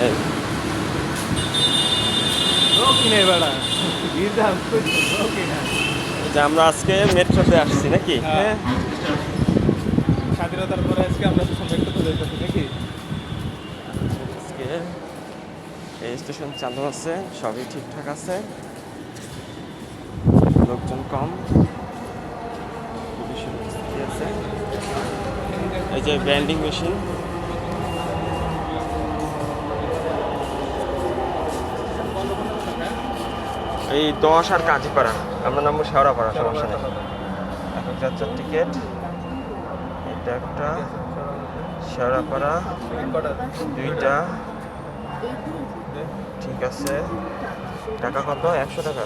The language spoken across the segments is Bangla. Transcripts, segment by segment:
এই যে আমরা আজকে মেট্রোতে আসছি নাকি? হ্যাঁ। স্বাধীনতার পরে আজকে আমরা তো সময় তুলে যাচ্ছি নাকি? আজকে এই স্টেশন চালু আছে সবই ঠিকঠাক আছে। লোকজন কম। পুলিশের আছে। এই যে ব্যান্ডিং মেশিন। এই দশ আর কাজী পাড়া আমরা নামবো শেওড়া পাড়া, সমস্যা নেই। এখন যাত্রার টিকিট। এটা একটা শেওড়া পাড়া। দুইটা। ঠিক আছে। টাকা কত? একশো টাকা।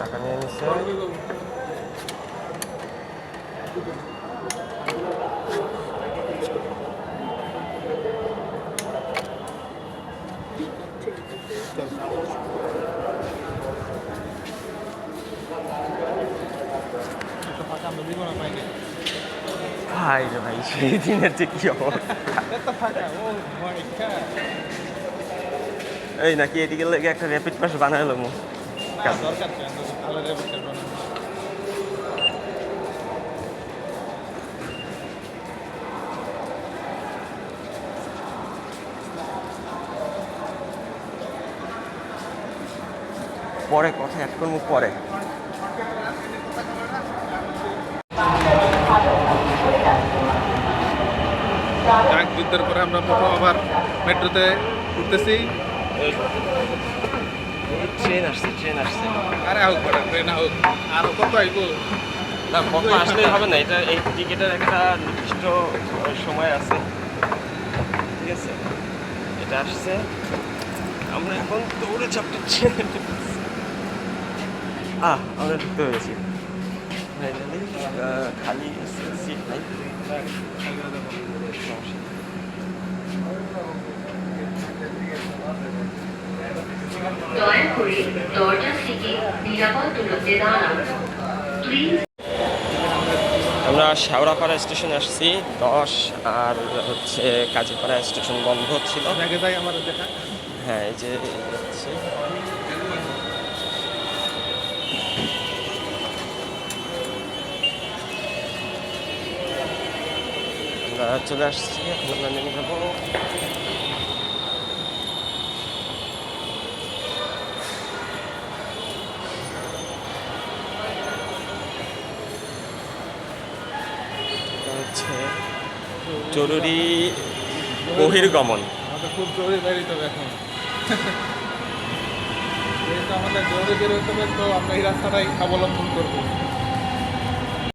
টাকা নিয়ে নিচ্ছে আমরা দিব না পাইনি ভাই রে ভাই, সেই দিনের যে কি অবস্থা? এই নাকি এদিকে লেগে একটা র্যাপিড পাস বানাইলো মু। দরকার কি আমরা তো ভালো রেপুটেশন বানাবো পরে কথা অ্যাড করব পরে। যুদ্ধের পরে আমরা প্রথম আবার মেট্রোতে উঠতেছি। ট্রেন আসছে ট্রেন আসছে। আরে হোক বড় ট্রেন হোক আর কত আইব? না কত আসলেই হবে না এটা এই টিকিটের একটা নির্দিষ্ট সময় আছে। ঠিক আছে? এটা আসছে। আমরা এখন দৌড়ে চাপতে ট্রেন আহ আমরা ঢুকতে পেরেছি খালি সিট নাই দয়া করে দরজা থেকে নিরাপদ দূরত্বে দাঁড়ান প্লিজ আমরা শেওড়াপাড়া স্টেশনে আসছি। দশ আর হচ্ছে কাজীপাড়া স্টেশন বন্ধ ছিল। হ্যাঁ এই যে যাচ্ছে চলে আসছি, এখন আমরা নেমে যাব। হচ্ছে জরুরি বহির্গমন। খুব জরুরি বেরিয়ে হবে এখন। আমাদের জরুরি বেরোতে হবে, তো আমরা এই রাস্তাটাই অবলম্বন করব।